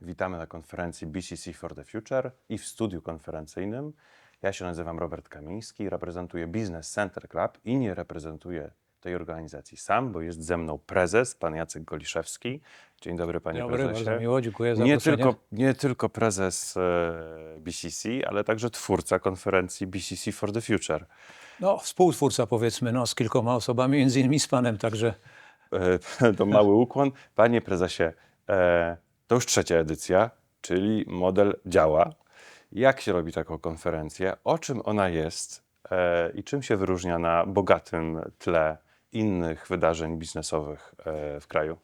Witamy na konferencji BCC for the Future i w studiu konferencyjnym. Ja się nazywam Robert Kamiński, reprezentuję Business Center Club i nie reprezentuję tej organizacji sam, bo jest ze mną prezes, pan Jacek Goliszewski. Dzień dobry, panie Dobry, prezesie. bardzo miło, dziękuję za nie tylko, nie tylko prezes e, BCC, ale także twórca konferencji BCC for the Future. No, współtwórca powiedzmy, no, z kilkoma osobami, między innymi z panem, także E, to mały ukłon. Panie prezesie, e, to już trzecia edycja, czyli model działa. Jak się robi taką konferencję? O czym ona jest e, i czym się wyróżnia na bogatym tle innych wydarzeń biznesowych e, w kraju?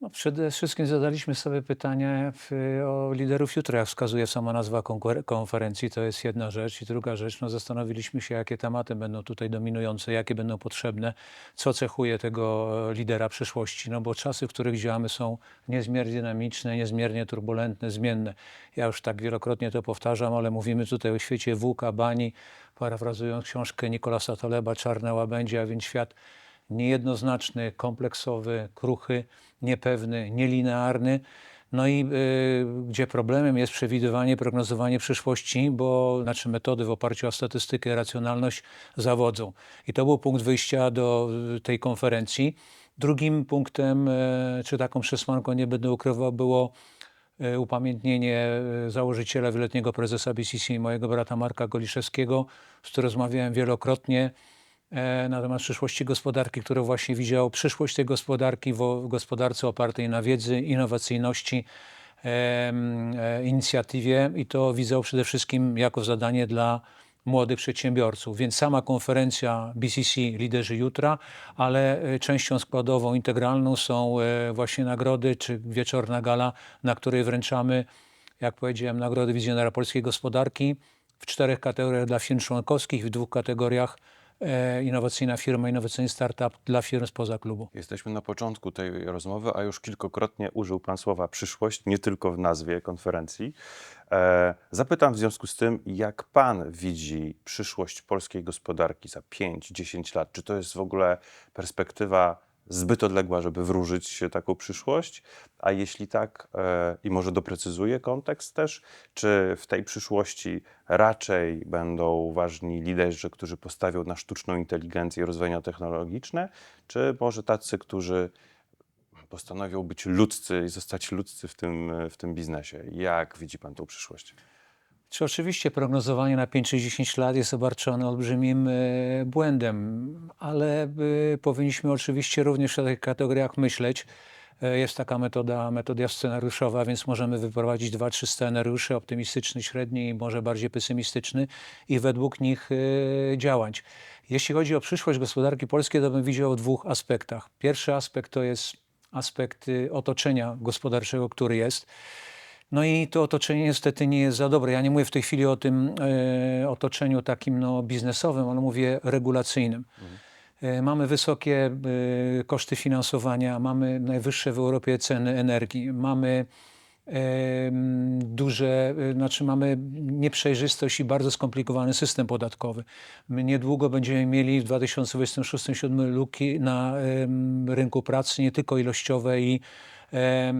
No, przede wszystkim zadaliśmy sobie pytanie w, o liderów jutra, jak wskazuje sama nazwa konferencji, to jest jedna rzecz. I druga rzecz, no, zastanowiliśmy się, jakie tematy będą tutaj dominujące, jakie będą potrzebne, co cechuje tego e, lidera przyszłości, no bo czasy, w których działamy są niezmiernie dynamiczne, niezmiernie turbulentne, zmienne. Ja już tak wielokrotnie to powtarzam, ale mówimy tutaj o świecie włóka, bani, parafrazując książkę Nikolasa Taleba, Czarne łabędzie, a więc świat niejednoznaczny, kompleksowy, kruchy, niepewny, nielinearny. No i y, gdzie problemem jest przewidywanie, prognozowanie przyszłości, bo znaczy metody w oparciu o statystykę, racjonalność zawodzą. I to był punkt wyjścia do y, tej konferencji. Drugim punktem, y, czy taką przesłanką, nie będę ukrywał, było y, upamiętnienie y, założyciela wieloletniego prezesa BCC, mojego brata Marka Goliszewskiego, z którym rozmawiałem wielokrotnie na temat przyszłości gospodarki, który właśnie widział przyszłość tej gospodarki w, gospodarce opartej na wiedzy, innowacyjności, e, inicjatywie i to widział przede wszystkim jako zadanie dla młodych przedsiębiorców. Więc sama konferencja BCC Liderzy Jutra, ale e, częścią składową, integralną są e, właśnie nagrody czy wieczorna gala, na której wręczamy, jak powiedziałem, nagrody wizjonera polskiej gospodarki w czterech kategoriach dla firm członkowskich, w dwóch kategoriach e, innowacyjna firma, innowacyjny startup dla firm spoza klubu. Jesteśmy na początku tej rozmowy, a już kilkokrotnie użył Pan słowa przyszłość, nie tylko w nazwie konferencji. E, zapytam w związku z tym, jak Pan widzi przyszłość polskiej gospodarki za 5-10 lat? Czy to jest w ogóle perspektywa zbyt odległa, żeby wróżyć taką przyszłość? A jeśli tak, e, i może doprecyzuję kontekst też, czy w tej przyszłości raczej będą ważni liderzy, którzy postawią na sztuczną inteligencję i rozwiązania technologiczne, czy może tacy, którzy postanowią być ludzcy i zostać ludzcy w tym, w tym biznesie? Jak widzi Pan tą przyszłość? Czy oczywiście prognozowanie na 5 czy 10 lat jest obarczone olbrzymim e, błędem, ale e, powinniśmy oczywiście również w tych kategoriach myśleć. E, Jest taka metoda, metoda scenariuszowa, więc możemy wyprowadzić dwa, trzy scenariusze, optymistyczny, średni i może bardziej pesymistyczny i według nich działać. Jeśli chodzi o przyszłość gospodarki polskiej, to bym widział w dwóch aspektach. Pierwszy aspekt to jest aspekt otoczenia gospodarczego, który jest. No i to otoczenie niestety nie jest za dobre. Ja nie mówię w tej chwili o tym e, otoczeniu takim no, biznesowym, ale mówię regulacyjnym. E, Mamy wysokie e, koszty finansowania, mamy najwyższe w Europie ceny energii, mamy em, duże, e, znaczy mamy nieprzejrzystość i bardzo skomplikowany system podatkowy. My niedługo będziemy mieli w 2026-2027 luki na em, rynku pracy, nie tylko ilościowe i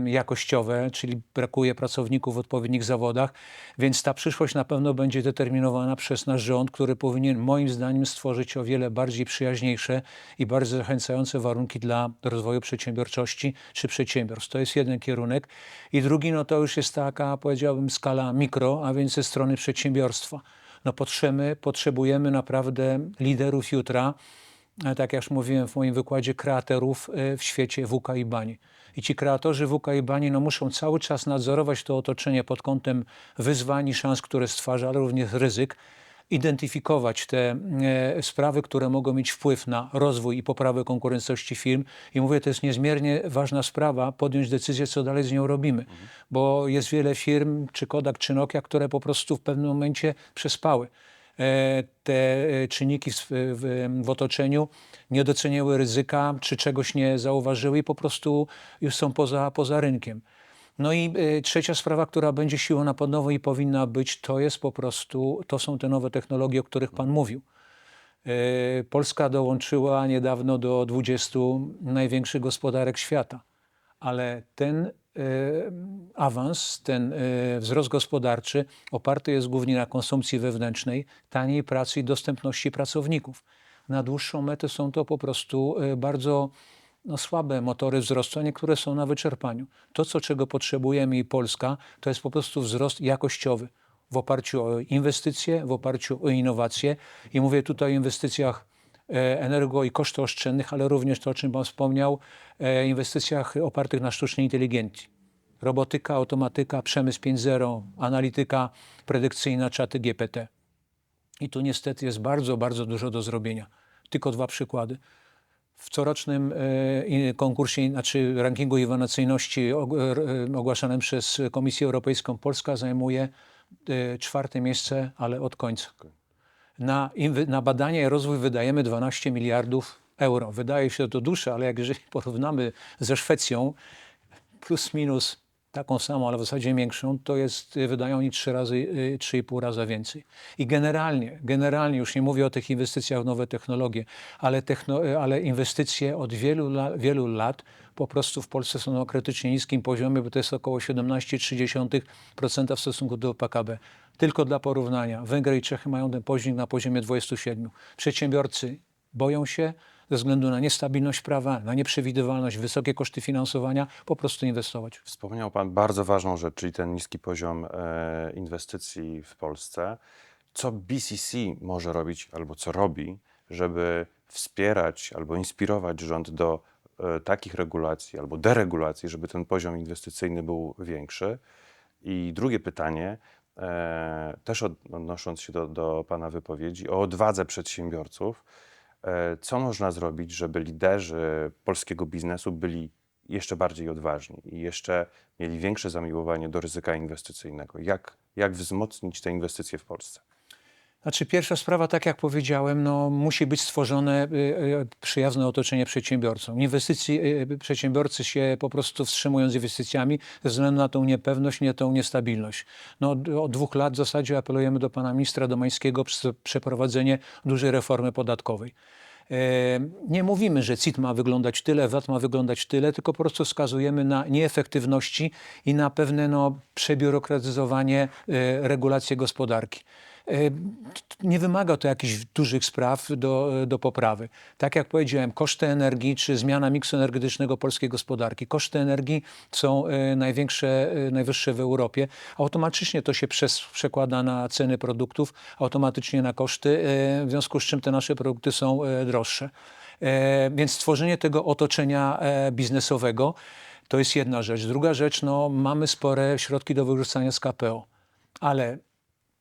jakościowe, czyli brakuje pracowników w odpowiednich zawodach, więc ta przyszłość na pewno będzie determinowana przez nasz rząd, który powinien moim zdaniem stworzyć o wiele bardziej przyjaźniejsze i bardzo zachęcające warunki dla rozwoju przedsiębiorczości czy przedsiębiorstw. To jest jeden kierunek. I drugi, no to już jest taka, powiedziałbym, skala mikro, a więc ze strony przedsiębiorstwa. No potrzemy, potrzebujemy naprawdę liderów jutra, tak jak już mówiłem w moim wykładzie, kreatorów e, w świecie WK i bani. I ci kreatorzy WK i bani no, muszą cały czas nadzorować to otoczenie pod kątem wyzwań i szans, które stwarza, ale również ryzyk, identyfikować te e, sprawy, które mogą mieć wpływ na rozwój i poprawę konkurencyjności firm. I mówię, to jest niezmiernie ważna sprawa, podjąć decyzję, co dalej z nią robimy. Bo jest wiele firm, czy Kodak, czy Nokia, które po prostu w pewnym momencie przespały e, te e, czynniki w, w, w otoczeniu nie doceniały ryzyka, czy czegoś nie zauważyły i po prostu już są poza, poza rynkiem. No i y, trzecia sprawa, która będzie siłą napędową i powinna być, to jest po prostu, to są te nowe technologie, o których Pan mówił. Polska dołączyła niedawno do 20 największych gospodarek świata, ale ten awans, ten e, wzrost gospodarczy oparty jest głównie na konsumpcji wewnętrznej, taniej pracy i dostępności pracowników. Na dłuższą metę są to po prostu e, bardzo no, słabe motory wzrostu, a niektóre są na wyczerpaniu. To, co, czego potrzebujemy i Polska, to jest po prostu wzrost jakościowy w oparciu o inwestycje, w oparciu o innowacje. I mówię tutaj o inwestycjach e, energo i kosztooszczędnych, ale również to, o czym Pan wspomniał, e, inwestycjach opartych na sztucznej inteligencji. Robotyka, automatyka, przemysł 5.0, analityka predykcyjna, czaty GPT. I tu niestety jest bardzo, bardzo dużo do zrobienia. Tylko dwa przykłady. W corocznym e, konkursie, znaczy rankingu innowacyjności og- e, ogłaszanym przez Komisję Europejską Polska zajmuje e, czwarte miejsce, ale od końca. Na, na badania i rozwój wydajemy 12 miliardów euro. Wydaje się to duże, ale jak jeżeli porównamy ze Szwecją, plus minus taką samą, ale w zasadzie większą, to jest, y, wydają oni trzy razy, y, trzy i pół raza więcej. I generalnie, generalnie, już nie mówię o tych inwestycjach w nowe technologie, ale, techno, y, ale inwestycje od wielu, la, wielu lat po prostu w Polsce są na krytycznie niskim poziomie, bo to jest około 17,3% w stosunku do PKB. Tylko dla porównania, Węgry i Czechy mają ten poziom na poziomie 27. Przedsiębiorcy boją się ze względu na niestabilność prawa, na nieprzewidywalność, wysokie koszty finansowania, po prostu inwestować. Wspomniał Pan bardzo ważną rzecz, czyli ten niski poziom e, inwestycji w Polsce. Co BCC może robić albo co robi, żeby wspierać albo inspirować rząd do e, takich regulacji albo deregulacji, żeby ten poziom inwestycyjny był większy? I drugie pytanie, e, też od- odnosząc się do, do Pana wypowiedzi, o odwadze przedsiębiorców. E, Co można zrobić, żeby liderzy polskiego biznesu byli jeszcze bardziej odważni i jeszcze mieli większe zamiłowanie do ryzyka inwestycyjnego? Jak, jak wzmocnić te inwestycje w Polsce? Znaczy pierwsza sprawa, tak jak powiedziałem, no, musi być stworzone y, y, przyjazne otoczenie przedsiębiorcom. Inwestycji, y, przedsiębiorcy się po prostu wstrzymują z inwestycjami ze względu na tą niepewność, nie tą niestabilność. No, od, dwóch lat w zasadzie apelujemy do pana ministra Domańskiego o prze- przeprowadzenie dużej reformy podatkowej. E, Nie mówimy, że CIT ma wyglądać tyle, VAT ma wyglądać tyle, tylko po prostu wskazujemy na nieefektywności i na pewne no, przebiurokratyzowanie e, regulacji gospodarki. T- Nie wymaga to jakichś dużych spraw do, do poprawy. Tak jak powiedziałem, koszty energii czy zmiana miksu energetycznego polskiej gospodarki. Koszty energii są e, największe, e, najwyższe w Europie. Automatycznie to się przes- przekłada na ceny produktów, automatycznie na koszty, w związku z czym te nasze produkty są droższe. Więc stworzenie tego otoczenia e, biznesowego to jest jedna rzecz. Druga rzecz, no, mamy spore środki do wykorzystania z KPO, ale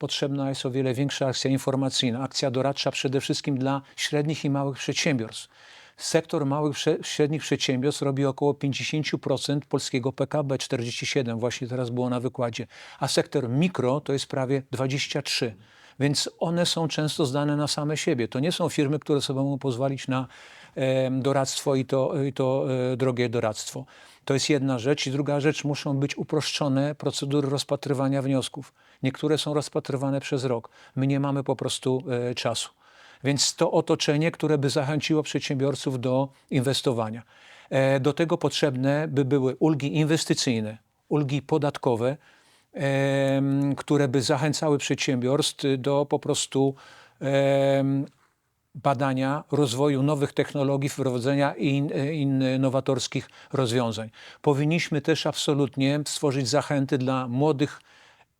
potrzebna jest o wiele większa akcja informacyjna, akcja doradcza przede wszystkim dla średnich i małych przedsiębiorstw. Sektor małych, średnich przedsiębiorstw robi około 50% polskiego PKB, 47 właśnie teraz było na wykładzie, a sektor mikro to jest prawie 23. Więc one są często zdane na same siebie. To nie są firmy, które sobie mogą pozwolić na doradztwo i to, i to e, drogie doradztwo. To jest jedna rzecz. I druga rzecz, muszą być uproszczone procedury rozpatrywania wniosków. Niektóre są rozpatrywane przez rok. My nie mamy po prostu e, czasu. Więc to otoczenie, które by zachęciło przedsiębiorców do inwestowania. E, Do tego potrzebne by były ulgi inwestycyjne, ulgi podatkowe, które by zachęcały przedsiębiorstw do po prostu badania, rozwoju nowych technologii, wprowadzenia in, innowatorskich rozwiązań. Powinniśmy też absolutnie stworzyć zachęty dla młodych,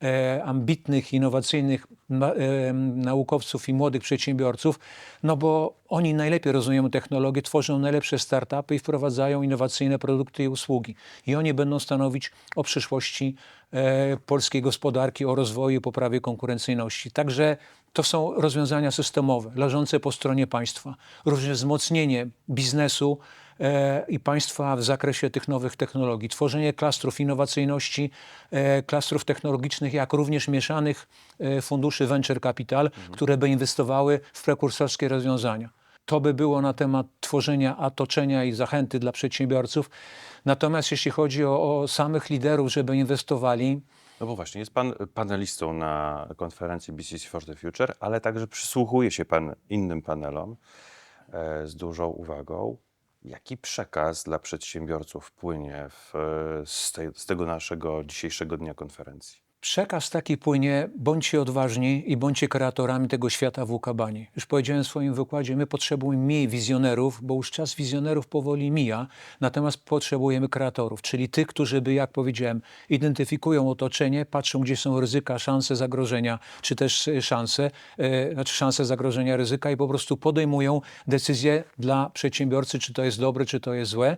e, ambitnych, innowacyjnych e, naukowców i młodych przedsiębiorców, no bo oni najlepiej rozumieją technologię, tworzą najlepsze startupy i wprowadzają innowacyjne produkty i usługi. I oni będą stanowić o przyszłości e, polskiej gospodarki, o rozwoju poprawie konkurencyjności. Także to są rozwiązania systemowe, leżące po stronie państwa. Również wzmocnienie biznesu e, i państwa w zakresie tych nowych technologii. Tworzenie klastrów innowacyjności, e, klastrów technologicznych, jak również mieszanych e, funduszy venture capital, które by inwestowały w prekursorskie rozwiązania. To by było na temat tworzenia otoczenia i zachęty dla przedsiębiorców. Natomiast jeśli chodzi o, o samych liderów, żeby inwestowali, No bo właśnie, jest Pan panelistą na konferencji BCC for the Future, ale także przysłuchuje się Pan innym panelom e, z dużą uwagą. Jaki przekaz dla przedsiębiorców płynie w, z, tej, z tego naszego dzisiejszego dnia konferencji? Przekaz taki płynie, bądźcie odważni i bądźcie kreatorami tego świata w Łukabani. Już powiedziałem w swoim wykładzie, my potrzebujemy mniej wizjonerów, bo już czas wizjonerów powoli mija, natomiast potrzebujemy kreatorów, czyli tych, którzy by, jak powiedziałem, identyfikują otoczenie, patrzą, gdzie są ryzyka, szanse, zagrożenia, czy też e, szanse, e, znaczy szanse, zagrożenia, ryzyka i po prostu podejmują decyzje dla przedsiębiorcy, czy to jest dobre, czy to jest złe,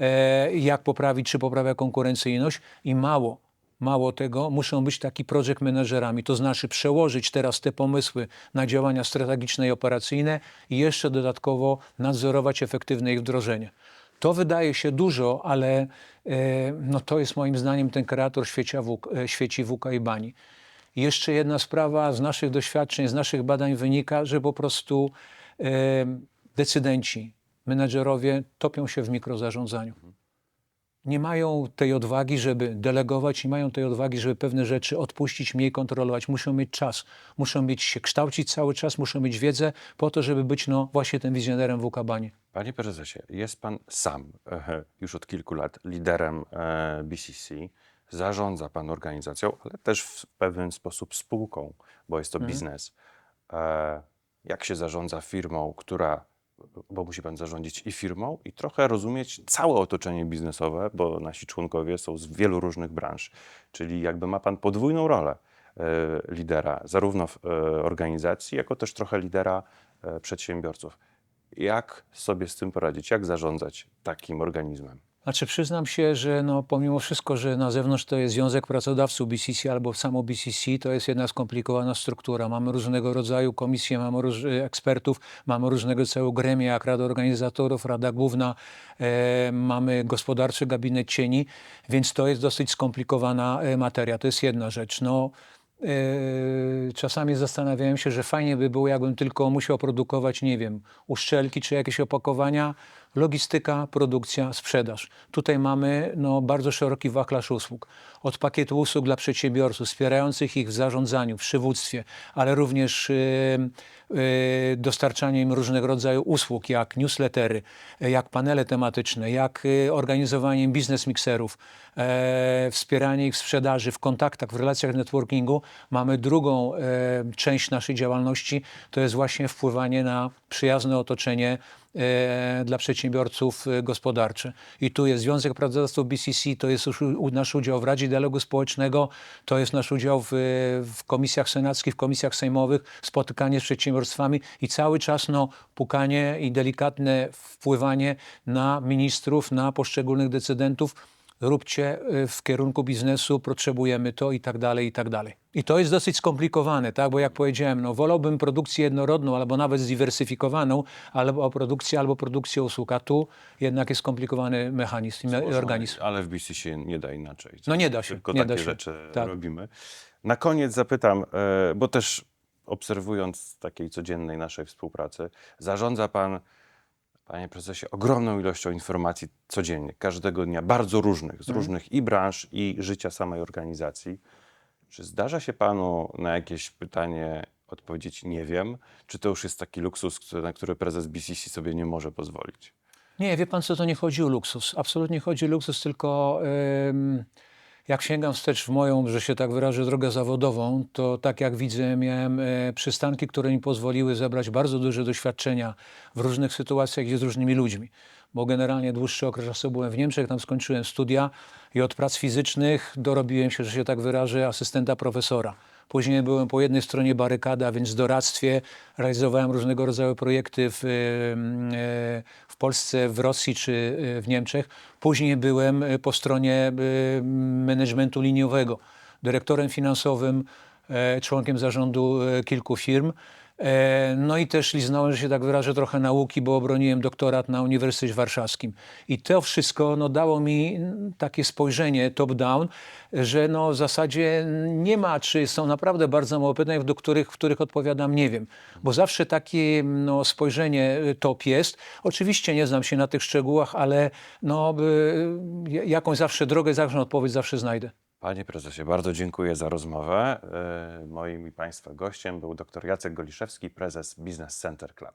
e, jak poprawić, czy poprawia konkurencyjność i mało, Mało tego, muszą być taki project managerami, to znaczy przełożyć teraz te pomysły na działania strategiczne i operacyjne i jeszcze dodatkowo nadzorować efektywne ich wdrożenie. To wydaje się dużo, ale e, no to jest moim zdaniem ten kreator świecia e, świeci Wuka i Bani. Jeszcze jedna sprawa z naszych doświadczeń, z naszych badań wynika, że po prostu e, decydenci, menedżerowie topią się w mikrozarządzaniu nie mają tej odwagi, żeby delegować, nie mają tej odwagi, żeby pewne rzeczy odpuścić, mniej kontrolować. Muszą mieć czas, muszą mieć się kształcić cały czas, muszą mieć wiedzę po to, żeby być no, właśnie tym wizjonerem w Ukabanie. Panie prezesie, jest pan sam e, już od kilku lat liderem e, BCC. Zarządza pan organizacją, ale też w pewien sposób spółką, bo jest to biznes. E, jak się zarządza firmą, która, bo musi pan zarządzić i firmą, i trochę rozumieć całe otoczenie biznesowe, bo nasi członkowie są z wielu różnych branż. Czyli jakby ma pan podwójną rolę e, lidera, zarówno w e, organizacji, jako też trochę lidera e, przedsiębiorców. Jak sobie z tym poradzić? Jak zarządzać takim organizmem? Znaczy przyznam się, że no, pomimo wszystko, że na zewnątrz to jest Związek Pracodawców BCC albo samo BCC, to jest jedna skomplikowana struktura. Mamy różnego rodzaju komisje, mamy róż, ekspertów, mamy różnego rodzaju gremia, jak Rada Organizatorów, Rada Główna, e, mamy gospodarczy gabinet cieni, więc to jest dosyć skomplikowana e, materia. To jest jedna rzecz. No, czasami zastanawiałem się, że fajnie by było, jakbym tylko musiał produkować, nie wiem, uszczelki czy jakieś opakowania, logistyka, produkcja, sprzedaż. Tutaj mamy no, bardzo szeroki wachlarz usług. Od pakietu usług dla przedsiębiorców, wspierających ich w zarządzaniu, w przywództwie, ale również yy, yy, dostarczanie im różnego rodzaju usług, jak newslettery, jak panele tematyczne, jak yy, organizowanie im e, wspieranie ich w sprzedaży, w kontaktach, w relacjach networkingu. Mamy drugą część naszej działalności, to jest właśnie wpływanie na przyjazne otoczenie dla przedsiębiorców e, gospodarcze. I tu jest Związek Pracodawców BCC, to jest nasz udział w Radzie Dialogu Społecznego, to jest nasz udział w, w komisjach senackich, w komisjach sejmowych, spotykanie z przedsiębiorstwami i cały czas no, pukanie i delikatne wpływanie na ministrów, na poszczególnych decydentów, róbcie y, w kierunku biznesu, potrzebujemy to i tak dalej, i tak dalej. I to jest dosyć skomplikowane, tak? bo jak powiedziałem, no, wolałbym produkcję jednorodną albo nawet zdywersyfikowaną, albo produkcję, albo produkcję usług, a tu jednak jest skomplikowany mechanizm i organizm. Ale w BC się nie da inaczej. No nie da się, Tylko nie takie się. rzeczy Tak. robimy. Na koniec zapytam, e, bo też obserwując takiej codziennej naszej współpracy, zarządza pan, panie prezesie, ogromną ilością informacji codziennie, każdego dnia, bardzo różnych, z różnych i branż, i życia samej organizacji. Czy zdarza się panu na jakieś pytanie odpowiedzieć nie wiem? Czy to już jest taki luksus, na który prezes BCC sobie nie może pozwolić? Nie, wie pan co, to nie chodzi o luksus. Absolutnie chodzi o luksus, tylko em, jak sięgam wstecz w moją, że się tak wyrażę, drogę zawodową, to tak jak widzę, miałem e, przystanki, które mi pozwoliły zebrać bardzo duże doświadczenia w różnych sytuacjach i z różnymi ludźmi. Bo generalnie dłuższy okres czasu byłem w Niemczech, tam skończyłem studia i od prac fizycznych dorobiłem się, że się tak wyrażę, asystenta profesora. Później byłem po jednej stronie barykady, a więc w doradztwie. Realizowałem różnego rodzaju projekty w, e, w Polsce, w Rosji czy e, w Niemczech. Później byłem e, po stronie managementu liniowego, dyrektorem finansowym, członkiem zarządu kilku firm. E, No i też liznąłem, że się tak wyrażę, trochę nauki, bo obroniłem doktorat na Uniwersytecie Warszawskim. I to wszystko no, dało mi takie spojrzenie top-down, że no, w zasadzie nie ma, czy są naprawdę bardzo mało pytań, do których, w których odpowiadam nie wiem. Bo zawsze takie no, spojrzenie y, top jest. Oczywiście nie znam się na tych szczegółach, ale no, jakąś zawsze drogę, jakąś odpowiedź zawsze znajdę. Panie prezesie, bardzo dziękuję za rozmowę. E, Moim i Państwa gościem był dr Jacek Goliszewski, prezes Business Center Club.